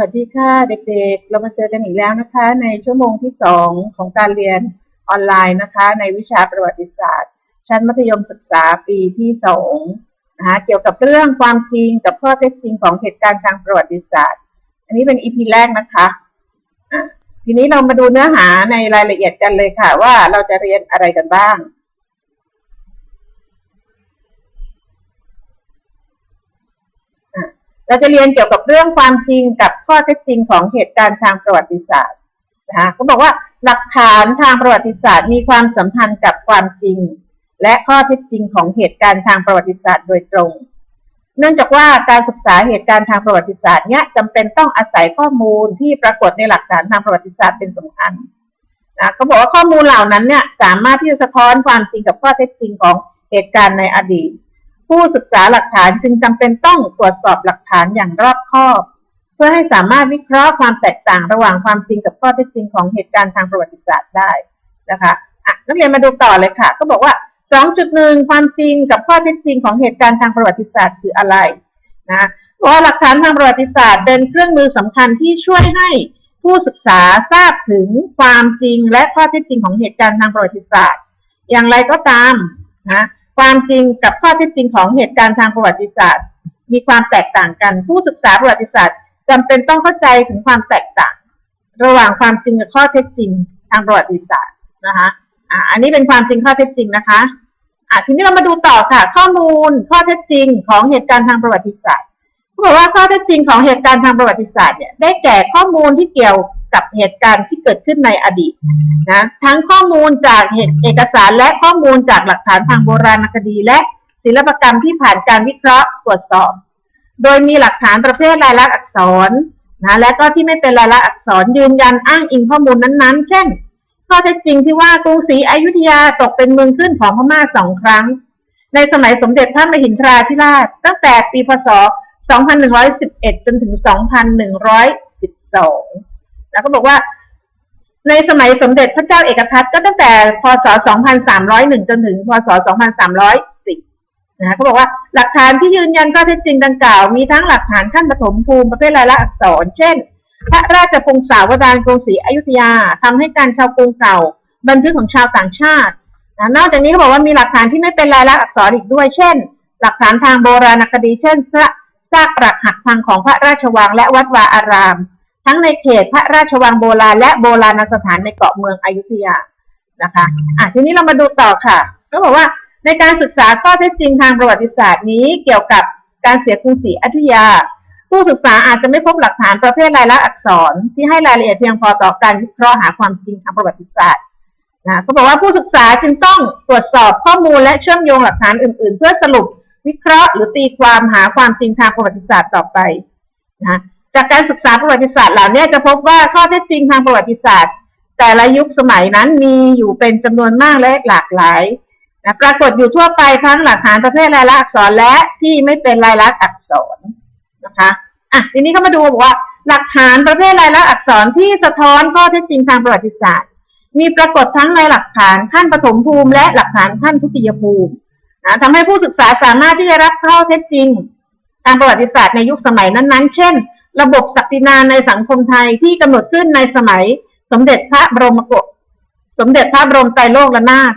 วัสดีค่ะเด็กๆ เรามาเจอกันอีกแล้วนะคะ ในชั่วโมงที่สองของการเรียนออนไลน์นะคะ ในวิชาประวัติศาสตร์ ชั้นมัธยมศึกษาปีที่สองนะคะเกี่ยวกับเรื่องความจริงกับข้อเท็จจริงของเหตุการณ์ทางประวัติศาสตร์ อันนี้เป็นอีพีแรกนะคะะทีนี้เรามาดูเนื้อหาในรายละเอียดกันเลยค่ะ ว่าเราจะเรียนอะไรกันบ้าง เราจะเรียนเกี่ยวกับเรื่องความจริงกับข้อเท็จจริงของเหตุการณ์ทางประวัติศาสตร์นะคะเขาบอกว่าหลักฐานทางประวัติศาสตร์ มีความสัมพันธ์กับความจริง และข้อเท็จจริงของเหตุการณ์ทางประวัติศาสตร์โดยตรง เนื่องจากว่าการศึกษาเหตุการณ์ทางประวัติศาสตร์เนี้ยจำเป็นต้องอาศัยข้อมูลที่ปรากฏในหลักฐานทางประวัติศาสตร์เป็นสำคัญนะเขาบอกว่าข้อมูลเหล่านั้นเนี่ยสามารถที่จะสะท้อนความจริงกับข้อเท็จจริงของเหตุการณ์ในอดีต ผู้ศึกษาหลักฐานจึงจำเป็นต้องตรวจสอบหลักฐานอย่างรอบคอบ เพื่อให้สามารถวิเคราะห์ความแตกต่างระหว่างความจริงกับข้อเท็จจริงของเหตุการณ์ทางประวัติศาสตร์ได้นะคะอะนักเรียนมาดูต่อเลยค่ะ ก็บอกว่า 2.1 ความจริงกับข้อเท็จจริงของเหตุการณ์ทางประวัติศาสตร์คืออะไรนะเพราะว่าหลักฐานทางประวัติศาสตร์เป็นเครื่องมือสำคัญที่ช่วยให้ผู้ศึกษาทราบถึงความจริงและข้อเท็จจริงของเหตุการณ์ทางประวัติศาสตร์ อย่างไรก็ตามนะ ความจริงกับข้อเท็จจริงของเหตุการณ์ทางประวัติศาสตร์ มีความแตกต่างกัน ผู้ศึกษาประวัติศาสตร์จำเป็นต้องเข้าใจถึงความแตกต่าง ระหว่างความจริงกับข้อเท็จจริงทางประวัติศาสตร์นะคะอ่าอันนี้เป็นความจริงข้อเท็จจริงนะคะอ่าทีนี้เรามาดูต่อค่ะ ข้อมูลข้อเท็จจริงของเหตุการณ์ทางประวัติศาสตร์เขาบอกว่าข้อเท็จจริงของเหตุการณ์ทางประวัติศาสตร์เนี่ยได้แก่ข้อมูลที่เกี่ยว กับเหตุการณ์ที่เกิดขึ้นในอดีตนะทั้งข้อมูลจากเหตุเอกสารและข้อมูลจากหลักฐานทางโบราณคดี และศิลปกรรมที่ผ่านการวิเคราะห์ตรวจสอบ โดยมีหลักฐานประเภทลายลักษณ์อักษรนะและก็ที่ไม่เป็นลายลักษณ์อักษรยืนยันอ้างอิงข้อมูลนั้นๆ เช่น ข้อเท็จจริงที่ว่ากรุงศรีอยุธยาตกเป็นเมืองขึ้นของพม่าสองครั้ง ในสมัยสมเด็จพระมหินทราธิราช ตั้งแต่ปีพศ 2111 จนถึง 2112 แล้วก็บอกว่า ในสมัยสมเด็จพระเจ้าเอกทัตก็ตั้งแต่พศ 2301 จนถึง พศ 2310นะเขาบอกว่าหลักฐานที่ยืนยันข้อเท็จจริงดังกล่าว มีทั้งหลักฐานขั้นปฐมภูมิประเภทลายลักษณ์อักษร เช่น พระราชพงศาวดารกรุงศรีอยุธยาทำให้การชาวกรุงเก่า บันทึกของชาวต่างชาตินะนอกจากนี้เขาบอกว่ามีหลักฐานที่ไม่เป็นลายลักษณ์อักษรอีกด้วย เช่น หลักฐานทางโบราณคดี เช่นซากปรักหักพังของพระราชวังและวัดวาอาราม ทั้งในเขตพระราชวังโบราณและโบราณสถานในเกาะเมืองอยุธยานะคะอะทีนี้เรามาดูต่อค่ะ ก็บอกว่าในการศึกษาข้อเท็จจริงทางประวัติศาสตร์นี้เกี่ยวกับการเสียกรุงศรีอยุธยา ผู้ศึกษาอาจจะไม่พบหลักฐานประเภทลายลักษณ์อักษร ที่ให้รายละเอียดเพียงพอต่อการวิเคราะห์หาความจริงทางประวัติศาสตร์นะเขาบอกว่าผู้ศึกษาจึงต้องตรวจสอบข้อมูลและเชื่อมโยงหลักฐานอื่น ๆ เพื่อสรุปวิเคราะห์หรือตีความหาความจริงทางประวัติศาสตร์ต่อไปนะ จากการศึกษาประวัติศาสตร์เหล่านี้จะพบว่าข้อเท็จจริงทางประวัติศาสตร์ แต่ละยุคสมัยนั้นมีอยู่เป็นจำนวนมากและหลากหลายนะปรากฏอยู่ทั่วไปทั้งหลักฐานประเภทลายลักษณ์อักษรและที่ไม่เป็นลายลักษณ์อักษรนะคะอะทีนี้ก็มาดูบอกว่า หลักฐานประเภทลายลักษณ์อักษรที่สะท้อนข้อเท็จจริงทางประวัติศาสตร์ มีปรากฏทั้งในหลักฐานขั้นปฐมภูมิและหลักฐานขั้นทุติยภูมินะทำให้ผู้ศึกษาสามารถที่จะรับข้อเท็จจริงทางประวัติศาสตร์ในยุคสมัยนั้นๆ เช่น ระบบศักดินาในสังคมไทยที่กำหนดขึ้นในสมัย สมเด็จพระบรมโกศสมเด็จพระบรมไตรโลกนาถ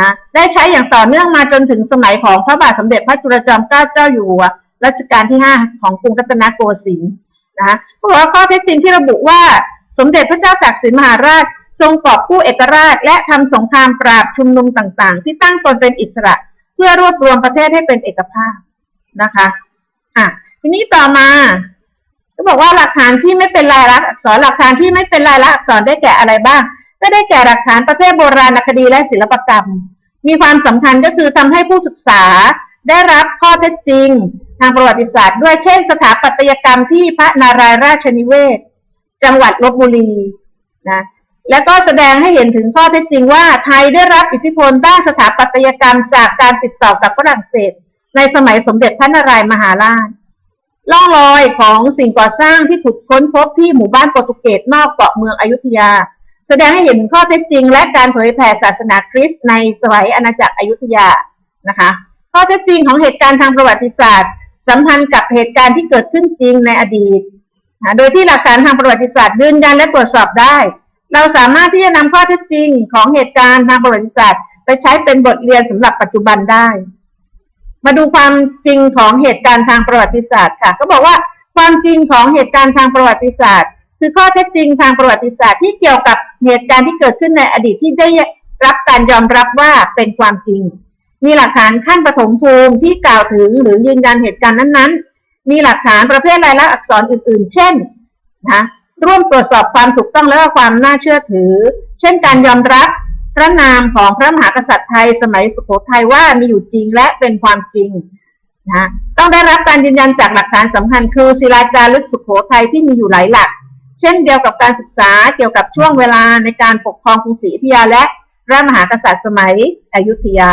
นะได้ใช้อย่างต่อเนื่องมาจนถึงสมัยของพระบาทสมเด็จพระจุลจอมเกล้าเจ้าอยู่หัวรัชกาลที่ห้าของกรุงรัตนโกสินทร์นะเพราะว่าข้อเท็จจริงที่ระบุว่าสมเด็จพระเจ้าตากสินมหาราช ทรงกอบกู้เอกราช และทำสงครามปราบชุมนุมต่างๆ ที่ตั้งตนเป็นอิสระ เพื่อรวบรวมประเทศให้เป็นเอกภาพนะคะ อะ ทีนี้ต่อมา ก็บอกว่าหลักฐานที่ไม่เป็นลายลักษณ์อักษรหลักฐานที่ไม่เป็นลายลักษณ์อักษรได้แก่อะไรบ้าง ก็ได้แก่หลักฐานประเภทโบราณคดีและศิลปกรรม มีความสำคัญก็คือทำให้ผู้ศึกษาได้รับข้อเท็จจริง ทางประวัติศาสตร์ ด้วยเช่น สถาปัตยกรรมที่พระนารายราชนิเวศ จังหวัดลบบุรีนะแล้วก็แสดงให้เห็นถึงข้อเท็จจริงว่าไทยได้รับอิทธิพลด้านสถาปัตยกรรมจากการติดต่อกับฝรั่งเศส ในสมัยสมเด็จพระนารายมหาราช ล่องรอยของสิ่งก่อสร้างที่ถูกค้นพบที่หมู่บ้านโปรตุเกสนอกเกาะเมืองอยุธยา แสดงให้เห็นข้อเท็จจริง และการเผยแผ่ศาสนาคริสต์ในสมัยอาณาจักรอยุธยานะคะ ข้อเท็จจริงของเหตุการณ์ทางประวัติศาสตร์ สัมพันธ์กับเหตุการณ์ที่เกิดขึ้นจริงในอดีตนะโดยที่หลักฐานทางประวัติศาสตร์ยืนยันและตรวจสอบได้ เราสามารถที่จะนำข้อเท็จจริงของเหตุการณ์ทางประวัติศาสตร์ ไปใช้เป็นบทเรียนสำหรับปัจจุบันได้ มาดูความจริงของเหตุการณ์ทางประวัติศาสตร์ค่ะ ก็บอกว่าความจริงของเหตุการณ์ทางประวัติศาสตร์ คือข้อเท็จจริงทางประวัติศาสตร์ที่เกี่ยวกับเหตุการณ์ที่เกิดขึ้นในอดีตที่ได้รับการยอมรับว่าเป็นความจริง มีหลักฐานขั้นปฐมภูมิที่กล่าวถึงหรือยืนยันเหตุการณ์นั้นๆ มีหลักฐานประเภทลายลักษณ์อักษรอื่น ๆ เช่นนะร่วมตรวจสอบความถูกต้องและความน่าเชื่อถือ เช่นการยอมรับ พระนามของพระมหากษัตริย์ไทยสมัยสุโขทัยว่ามีอยู่จริงและเป็นความจริงนะต้องได้รับการยืนยันจากหลักฐานสำคัญคือศิลาจารึกสุโขทัยที่มีอยู่หลายหลัก เช่นเดียวกับการศึกษาเกี่ยวกับช่วงเวลาในการปกครองกรุงศรีอยุธยาและพระมหากษัตริย์สมัยอยุธยา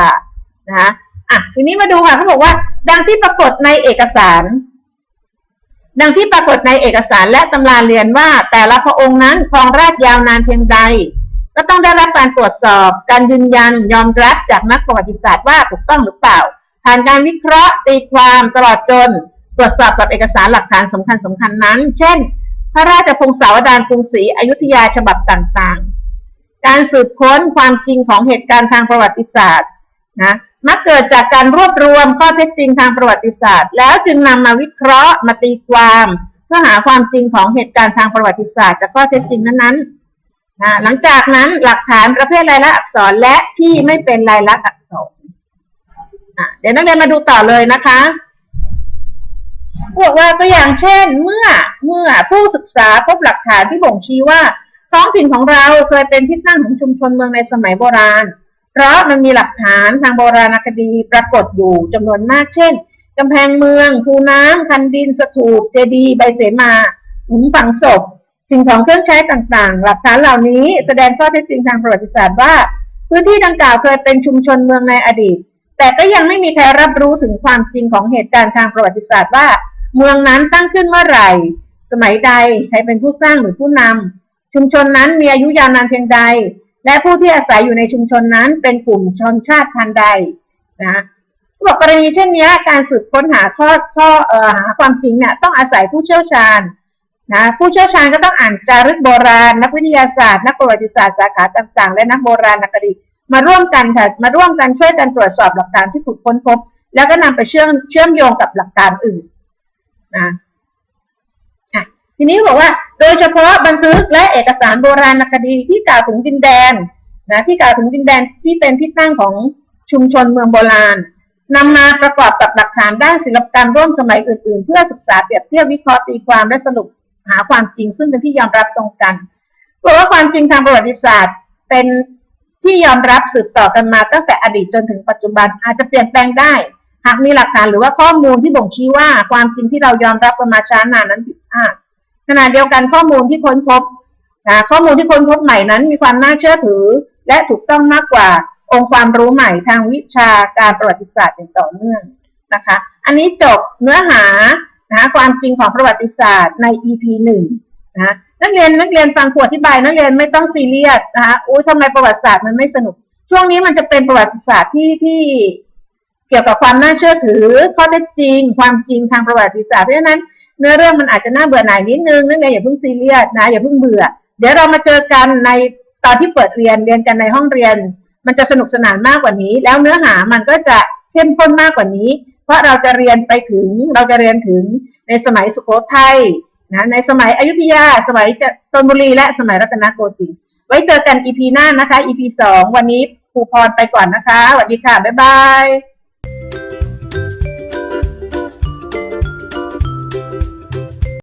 นะคะอะทีนี้มาดูค่ะเขาบอกว่า ดังที่ปรากฏในเอกสาร ดังที่ปรากฏในเอกสารและตำราเรียนว่า แต่ละพระองค์นั้นครองราชยาวนานเพียงใด ก็ต้องได้รับการตรวจสอบ การยืนยันยอมรับจากนักประวัติศาสตร์ว่าถูกต้องหรือเปล่า ผ่านการวิเคราะห์ตีความตลอดจน ตรวจสอบกับเอกสารหลักฐานสำคัญสำคัญนั้น เช่น พระราชพงศาวดารกรุงศรีอยุธยาฉบับต่างๆ การสืบค้นความจริงของเหตุการณ์ทางประวัติศาสตร์นะมักเกิดจากการรวบรวมข้อเท็จจริงทางประวัติศาสตร์ แล้วจึงนำมาวิเคราะห์มาตีความ เพื่อหาความจริงของเหตุการณ์ทางประวัติศาสตร์จากข้อเท็จจริงนั้นๆ นะหลังจากนั้นหลักฐานประเภทลายลักษณ์อักษรและที่ไม่เป็นลายลักษณ์อักษรเดี๋ยวนักเรียนมาดูต่อเลยนะคะบอกว่าตัวอย่างเช่น เมื่อเมื่อผู้ศึกษาพบหลักฐานที่บ่งชี้ว่า ท้องถิ่นของเราเคยเป็นที่ตั้งของชุมชนเมืองในสมัยโบราณ เพราะมันมีหลักฐานทางโบราณคดีปรากฏอยู่จำนวนมากเช่นกำแพงเมือง คูน้ำคันดินสถูปเจดีย์ใบเสมาหลุมฝังศพ สิ่งของเครื่องใช้ต่างๆ หลักฐานเหล่านี้แสดงข้อเท็จจริงทางประวัติศาสตร์ว่า พื้นที่ดังกล่าวเคยเป็นชุมชนเมืองในอดีต แต่ก็ยังไม่มีใครรับรู้ถึงความจริงของเหตุการณ์ทางประวัติศาสตร์ว่า เมืองนั้นตั้งขึ้นเมื่อไหร่ สมัยใดใครเป็นผู้สร้างหรือผู้นำชุมชนนั้นมีอายุยาวนานเพียงใด และผู้ที่อาศัยอยู่ในชุมชนนั้นเป็นกลุ่มชนชาติพันธุ์ใดนะบอกกรณีเช่นนี้การสืบค้นหาข้อข้อเออหาความจริงเนี่ยต้องอาศัยผู้เชี่ยวชาญ นะผู้เชี่ยวชาญก็ต้องอ่านจารึกโบราณ นักวิทยาศาสตร์ นักประวัติศาสตร์สาขาต่างๆ และนักโบราณคดีมาร่วมกันค่ะมาร่วมกันช่วยกันตรวจสอบหลักฐานที่ถูกค้นพบ แล้วก็นำไปเชื่อมเชื่อมโยงกับหลักฐานอื่นนะอะทีนี้บอกว่า โดยเฉพาะบันทึกและเอกสารโบราณคดีที่กล่าวถึงดินแดนนะที่กล่าวถึงดินแดนที่เป็นที่ตั้งของชุมชนเมืองโบราณนำมาประกอบกับหลักฐานด้านศิลปกรรมร่วมสมัยอื่น ๆ เพื่อศึกษาเปรียบเทียบวิเคราะห์ตีความและสรุป หาความจริงซึ่งเป็นที่ยอมรับตรงกันเพราะว่าความจริงทางประวัติศาสตร์ เป็นที่ยอมรับสืบต่อกันมาตั้งแต่อดีตจนถึงปัจจุบันอาจจะเปลี่ยนแปลงได้ หากมีหลักฐานหรือว่าข้อมูลที่บ่งชี้ว่าความจริงที่เรายอมรับกันมาช้านานนั้นผิดพลาดขณะเดียวกันข้อมูลที่ค้นพบนะข้อมูลที่ค้นพบใหม่นั้นมีความน่าเชื่อถือ และถูกต้องมากกว่า องค์ความรู้ใหม่ทางวิชาการประวัติศาสตร์อย่างต่อเนื่องนะคะ อันนี้จบเนื้อหา นะความจริงของประวัติศาสตร์ใน EP หนึ่งนะนักเรียนนักเรียนฟังครูอธิบายนักเรียนไม่ต้องซีเรียสนะคะอุ้ยทำไมประวัติศาสตร์มันไม่สนุก ช่วงนี้มันจะเป็นประวัติศาสตร์ที่ที่เกี่ยวกับความน่าเชื่อถือข้อเท็จจริง ความจริงทางประวัติศาสตร์เพราะฉะนั้นเนื้อเรื่องมันอาจจะน่าเบื่อหน่ายนิดนึงนักเรียนอย่าเพิ่งซีเรียสนะอย่าเพิ่งเบื่อ เดี๋ยวเรามาเจอกันในตอนที่เปิดเรียนเรียนกันในห้องเรียน มันจะสนุกสนานมากกว่านี้ แล้วเนื้อหามันก็จะเข้มข้นมากกว่านี้ เพราะเราจะเรียนไปถึงเราจะเรียนถึงในสมัยสุโขทัยนะในสมัยอยุธยา สมัยธนบุรี และสมัยรัตนโกสินทร์ไว้เจอกันอีพีหน้านะคะอีพีสองวันนี้ครูพรไปก่อนนะคะสวัสดีค่ะ บ๊ายบาย